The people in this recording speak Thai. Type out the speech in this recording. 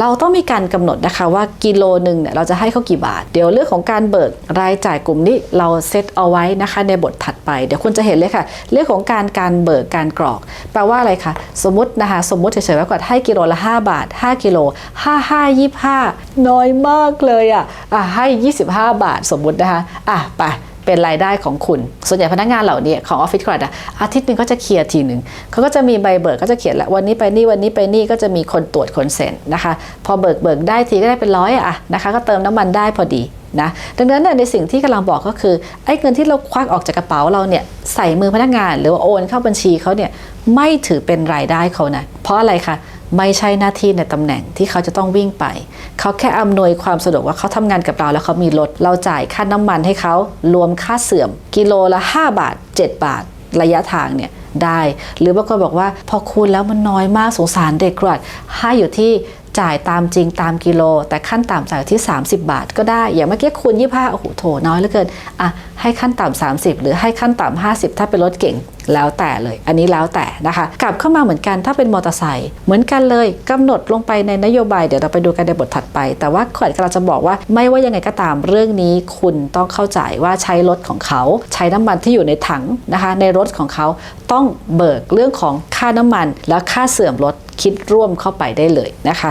เราต้องมีการกำหนดนะคะว่ากิโลหนึ่งเนี่ยเราจะให้เขากี่บาท เดี๋ยวเรื่องของการเบิกรายจ่ายกลุ่มนี้เราเซตเอาไว้นะคะในบทถัดไป เดี๋ยวคุณจะเห็นเลยค่ะ เรื่องของการการเบิกการกรอก แปลว่าอะไรคะสมมตินะคะสมมติเฉยๆไว้ก่อนให้กิโลละ 5 บาท 5 กิโล 5 5 25 น้อยมากเลยอะอะให้ 25 บาทสมมตินะคะอะไป เป็นรายได้ของคุณ ส่วนใหญ่พนักงานเหล่านี้ของออฟฟิศครัอะอาทิตย์หนึ่งก็จะเคลียร์ทีหนึ่งเขาก็จะมีใบเบิกก็จะเขียนและวันนี้ไปนี่วันนี้ไปนี่ก็จะมีคนตรวจคนเซ็นนะคะ พอเบิกเบิกได้ทีก็ได้เป็นร้อยอะนะคะก็เติมน้ำมันได้พอดีนะดังนั้นในสิ่งที่กำลังบอกก็คือไอ้เงินที่เราควักออกจากกระเป๋าเราเนี่ยใส่มือพนักงาน หรือว่าโอนเข้าบัญชีเขาเนี่ยไม่ถือเป็นรายได้เขานะเพราะอะไรคะ ไม่ใช่หน้าที่ในตำแหน่งที่เขาจะต้องวิ่งไป เขาแค่อำนวยความสะดวกว่าเขาทำงานกับเราแล้วเขามีรถ เราจ่ายค่าน้ำมันให้เขารวมค่าเสื่อม กิโลละ 5 บาท 7 บาท ระยะทางเนี่ยได้ หรือบางคนบอกว่า พอคูณแล้วมันน้อยมากสงสารเด็กกรดให้อยู่ที่ จ่ายตามจริงตามกิโล แต่ขั้นต่ำจ่ายที่ 30 บาทก็ได้ อย่างเมื่อกี้คูณ25โอ้โหโถน้อยเหลือเกินอะให้ขั้นต่ำ30 หรือให้ขั้นต่ำ50 ถ้าเป็นรถเก่งแล้วแต่เลย อันนี้แล้วแต่นะคะ กลับเข้ามาเหมือนกันถ้าเป็นมอเตอร์ไซค์เหมือนกันเลยกำหนดลงไปในนโยบายเดี๋ยวเราไปดูกันในบทถัดไป แต่ว่าขวัญกำลังจะบอกว่าไม่ว่ายังไงก็ตามเรื่องนี้ คุณต้องเข้าใจว่าใช้รถของเขาใช้น้ำมันที่อยู่ในถังนะคะ ในรถของเขาต้องเบิกเรื่องของค่าน้ำมัน และค่าเสื่อมรถคิดร่วมเข้าไปได้เลยนะคะ